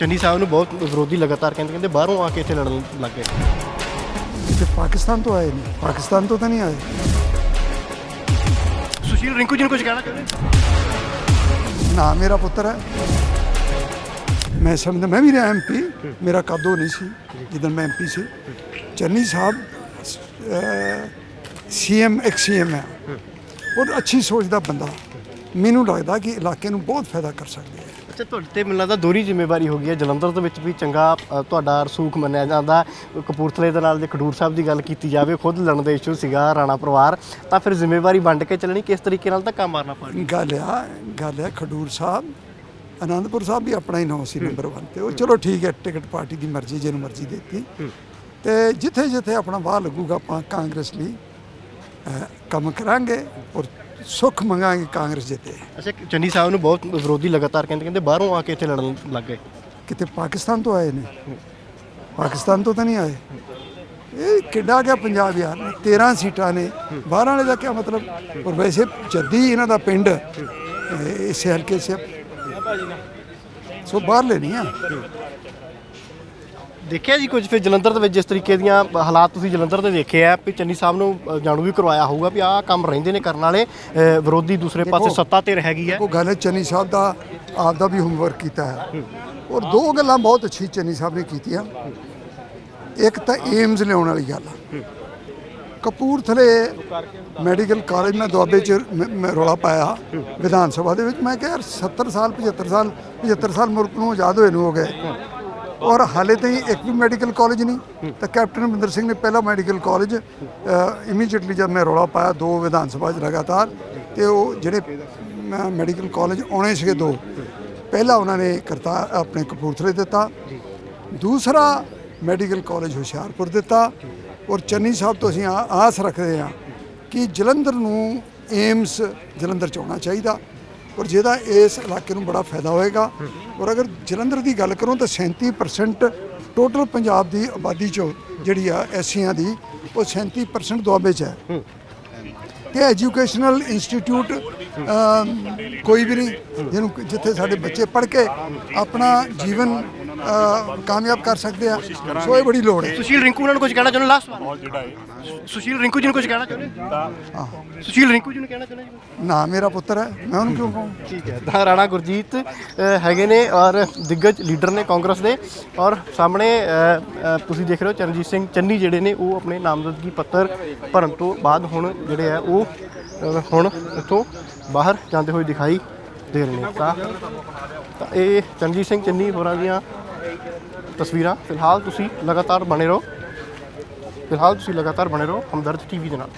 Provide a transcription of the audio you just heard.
ਚੰਨੀ ਸਾਹਿਬ ਨੂੰ ਬਹੁਤ ਵਿਰੋਧੀ ਲਗਾਤਾਰ ਕਹਿੰਦੇ ਕਹਿੰਦੇ ਬਾਹਰੋਂ ਆ ਕੇ ਇੱਥੇ ਲੜਨ ਲੱਗ ਗਏ। ਤੇ ਪਾਕਿਸਤਾਨ ਤੋਂ ਆਏ ਨਹੀਂ। ਪਾਕਿਸਤਾਨ ਤੋਂ ਤਾਂ ਨਹੀਂ ਆਏ। ਸੁਸ਼ੀਲ ਰਿੰਕੂ ਜੀ ਨੂੰ ਕੁਝ ਕਹਿਣਾ ਚਾਹੁੰਦੇ ਨਾ ਮੇਰਾ ਪੁੱਤਰ ਹੈ। ਮੈਂ ਸਮਝਦਾ ਮੈਂ ਵੀ ਰਿਹਾ ਐਮਪੀ ਮੇਰਾ ਕਾਦੋ ਨਹੀਂ ਸੀ ਜਦੋਂ ਮੈਂ ਐਮਪੀ ਸੀ। Channi Sahib CM ex CM ਹੈ। ਔਰ ਅੱਛੀ ਸੋਚ ਦਾ ਬੰਦਾ। ਮੈਨੂੰ ਲੱਗਦਾ ਕਿ ਇਲਾਕੇ ਨੂੰ ਬਹੁਤ ਫਾਇਦਾ ਕਰ ਸਕਦੇ ਹੈ। ਅੱਛਾ ਤੁਹਾਡੇ ਤੇ ਮੈਨੂੰ ਲੱਗਦਾ ਦੋਹਰੀ ਜ਼ਿੰਮੇਵਾਰੀ ਹੋ ਗਈ ਹੈ। ਜਲੰਧਰ ਦੇ ਵਿੱਚ ਵੀ ਚੰਗਾ ਅ, ਤੁਹਾਡਾ ਰਸੂਖ ਮੰਨਿਆ ਜਾਂਦਾ। ਕਪੂਰਥਲੇ ਦੇ ਨਾਲ ਜੇ ਖਡੂਰ ਸਾਹਿਬ ਦੀ ਗੱਲ ਕੀਤੀ ਜਾਵੇ ਖੁਦ ਲੜਨ ਦੇ ਇਸ਼ੂ ਸੀਗਾ ਰਾਣਾ ਪਰਿਵਾਰ। ਤਾਂ ਫਿਰ ਜ਼ਿੰਮੇਵਾਰੀ ਵੰਡ ਕੇ ਚੱਲਣੀ ਕਿਸ ਤਰੀਕੇ ਨਾਲ ਧੱਕਾ ਮਾਰਨਾ ਪਾਰਟੀ ਗੱਲ ਆ ਗੱਲ ਹੈ ਖਡੂਰ ਸਾਹਿਬ ਆਨੰਦਪੁਰ ਸਾਹਿਬ ਵੀ ਆਪਣਾ ਹੀ ਨਾਮ ਸੀ ਨੰਬਰ 1 ਤੇ। ਉਹ ਚਲੋ ਠੀਕ ਹੈ ਟਿਕਟ ਪਾਰਟੀ ਦੀ ਮਰਜ਼ੀ ਜਿਹਨੂੰ ਮਰਜ਼ੀ ਦਿੱਤੀ। ਤੇ ਜਿੱਥੇ ਜਿੱਥੇ ਆਪਣਾ ਵਾਹ ਲੱਗੂਗਾ ਆਪਾਂ ਕਾਂਗਰਸ ਲਈ ਕੰਮ ਕਰਾਂਗੇ ਔਰ ਸੁੱਖ ਮੰਗਾਂਗੇ ਕਾਂਗਰਸ ਜਿੱਤੇ ਅੱਛਾ ਚੰਨੀ ਸਾਹਿਬ ਨੂੰ ਬਹੁਤ ਵਿਰੋਧੀ ਲਗਾਤਾਰ ਕਹਿੰਦੇ ਕਹਿੰਦੇ ਬਾਹਰੋਂ ਆ ਕੇ ਇੱਥੇ ਲੜਨ ਲੱਗ ਗਏ। ਕਿਤੇ ਪਾਕਿਸਤਾਨ ਤੋਂ ਆਏ ਨੇ? ਪਾਕਿਸਤਾਨ ਤੋਂ ਤਾਂ ਨਹੀਂ ਆਏ। ਇਹ ਕਿੱਡਾ ਗਿਆ ਪੰਜਾਬ ਯਾਰ 13 ਸੀਟਾਂ ਨੇ। 12 ਵਾਲੇ ਦਾ ਕੀ ਮਤਲਬ? ਔਰ ਵੈਸੇ ਜੱਦੀ ਇਹਨਾਂ ਦਾ ਪਿੰਡ ਇਹ ਇਸੇ ਹਲਕੇ ਸੇ ਸੋ ਬਾਹਰ ਲੈਣੀ ਆ। ਦੇਖਿਆ ਜੀ ਕੁਝ? ਫਿਰ ਜਲੰਧਰ ਦੇ ਵਿੱਚ ਜਿਸ ਤਰੀਕੇ ਦੀਆਂ ਹਾਲਾਤ ਤੁਸੀਂ ਜਲੰਧਰ ਦੇ ਦੇਖੇ ਆ ਵੀ ਚੰਨੀ ਸਾਹਿਬ ਨੂੰ ਜਾਣੂ ਵੀ ਕਰਵਾਇਆ ਹੋਊਗਾ ਵੀ ਆਹ ਕੰਮ ਰਹਿੰਦੇ ਨੇ ਕਰਨ ਵਾਲੇ ਅ, ਵਿਰੋਧੀ ਦੂਸਰੇ ਪਾਸੇ ਸੱਤਾ ਧਿਰ ਹੈਗੀ ਹੈ। ਉਹ ਗੱਲ ਹੈ ਚੰਨੀ ਸਾਹਿਬ ਦਾ ਆਪ ਦਾ ਵੀ ਹੋਮਵਰਕ ਕੀਤਾ ਹੈ। ਔਰ ਦੋ ਗੱਲਾਂ ਬਹੁਤ ਅੱਛੀ ਚੰਨੀ ਸਾਹਿਬ ਨੇ ਕੀਤੀਆਂ। ਇੱਕ ਤਾਂ ਏਮਸ ਲਿਆਉਣ ਵਾਲੀ ਗੱਲ ਆ। ਕਪੂਰਥਲੇ ਮੈਡੀਕਲ ਕਾਲਜ ਮੈਂ ਦੁਆਬੇ ਚ ਮ- ਮੈਂ ਰੌਲਾ ਪਾਇਆ ਵਿਧਾਨ ਸਭਾ ਦੇ ਵਿੱਚ। ਮੈਂ ਕਿਹਾ ਯਾਰ 70 ਸਾਲ 75 ਸਾਲ 75 ਸਾਲ ਮੁਲਕ ਨੂੰ ਆਜ਼ਾਦ ਹੋਏ ਨੂੰ ਹੋ ਗਏ। ਔਰ ਹਾਲੇ ਤਾਈਂ ਇੱਕ ਵੀ ਮੈਡੀਕਲ ਕਾਲਜ ਨਹੀਂ। ਤਾਂ ਕੈਪਟਨ ਅਮਰਿੰਦਰ ਸਿੰਘ ਨੇ ਪਹਿਲਾ ਮੈਡੀਕਲ ਕਾਲਜ ਇਮੀਡੀਏਟਲੀ ਜਦ ਮੈਂ ਰੌਲਾ ਪਾਇਆ ਦੋ ਵਿਧਾਨ ਸਭਾ 'ਚ ਲਗਾਤਾਰ, ਤੇ ਉਹ ਜਿਹੜੇ ਮੈਡੀਕਲ ਕਾਲਜ ਆਉਣੇ ਸੀਗੇ ਦੋ, ਪਹਿਲਾ ਉਹਨਾਂ ਨੇ ਕਰਤਾ, ਆਪਣੇ ਕਪੂਰਥਲੇ ਦਿੱਤਾ। ਦੂਸਰਾ ਮੈਡੀਕਲ ਕਾਲਜ ਹੁਸ਼ਿਆਰਪੁਰ ਦਿੱਤਾ। ਔਰ ਚੰਨੀ ਸਾਹਿਬ ਤੋਂ ਅਸੀਂ ਆ- ਆਸ ਰੱਖਦੇ ਹਾਂ ਕਿ ਜਲੰਧਰ ਨੂੰ ਏਮਸ ਜਲੰਧਰ ਚ ਆਉਣਾ ਚਾਹੀਦਾ। ਔਰ ਜਿਹਦਾ ਇਸ ਇਲਾਕੇ ਨੂੰ ਬੜਾ ਫਾਇਦਾ ਹੋਏਗਾ। ਔਰ ਅਗਰ ਜਲੰਧਰ ਦੀ ਗੱਲ ਕਰੋ ਤਾਂ 37% ਟੋਟਲ ਪੰਜਾਬ ਦੀ ਆਬਾਦੀ ਚੋਂ ਜਿਹੜੀ ਆ ਐਸੀਆਂ ਦੀ, ਉਹ 37% ਦੁਆਬੇ ਚ ਹੈ। ਤੇ ਐਜੂਕੇਸ਼ਨਲ ਇੰਸਟੀਚਿਊਟ ਕੋਈ ਵੀ ਨਹੀਂ, ਜਿਹਨੂੰ ਜਿੱਥੇ ਸਾਡੇ ਬੱਚੇ ਪੜ੍ਹ ਕੇ ਆਪਣਾ ਜੀਵਨ ਕਾਮਯਾਬ ਕਰ ਸਕਦੇ ਆ। ਸੋ ਇਹ ਬੜੀ ਲੋੜ ਹੈ। ਸੁਸ਼ੀਲ ਰਿੰਕੂ ਉਹਨਾਂ ਨੂੰ ਕੁਝ ਕਹਿਣਾ ਚਾਹੁੰਦੇ ਲਾਸਟ ਵਾਰ। ਸੁਸ਼ੀਲ ਰਿੰਕੂ ਜੀ ਨੂੰ ਕੁਝ ਕਹਿਣਾ ਚਾਹੁੰਦੇ ਸੁਸ਼ੀਲ ਰਿੰਕੂ ਜੀ ਨੂੰ ਕਹਿਣਾ ਚਾਹੁੰਦੇ ਜੀ? ਨਾ ਮੇਰਾ ਪੁੱਤਰ ਹੈ। ਮੈਂ ਉਹਨੂੰ ਕਿਉਂ ਕਹਾਂ? ਠੀਕ ਹੈ। ਤਾਂ ਰਾਣਾ ਗੁਰਜੀਤ ਹੈਗੇ ਨੇ ਔਰ ਦਿੱਗਜ ਲੀਡਰ ਨੇ ਕਾਂਗਰਸ ਦੇ। ਔਰ ਸਾਹਮਣੇ ਤੁਸੀਂ ਦੇਖ ਰਹੇ ਹੋ ਚਰਨਜੀਤ ਸਿੰਘ ਚੰਨੀ ਜਿਹੜੇ ਨੇ ਉਹ ਆਪਣੇ ਨਾਮਜ਼ਦਗੀ ਪੱਤਰ ਭਰਨ ਤੋਂ ਬਾਅਦ ਹੁਣ ਜਿਹੜੇ ਆ ਉਹ ਹੁਣ ਇੱਥੋਂ ਬਾਹਰ ਜਾਂਦੇ ਹੋਏ ਦਿਖਾਈ ਦੇ ਰਹੇ ਨੇ। ਤਾਂ ਤਾਂ ਇਹ ਚਰਨਜੀਤ ਸਿੰਘ ਚੰਨੀ ਹੋਰਾਂ ਦੀਆਂ ਤਸਵੀਰਾਂ, ਫਿਲਹਾਲ ਤੁਸੀਂ ਲਗਾਤਾਰ ਬਣੇ ਰਹੋ। ਫਿਲਹਾਲ ਤੁਸੀਂ ਲਗਾਤਾਰ ਬਣੇ ਰਹੋ ਹਮਦਰਦ ਟੀਵੀ ਦੇ ਨਾਲ।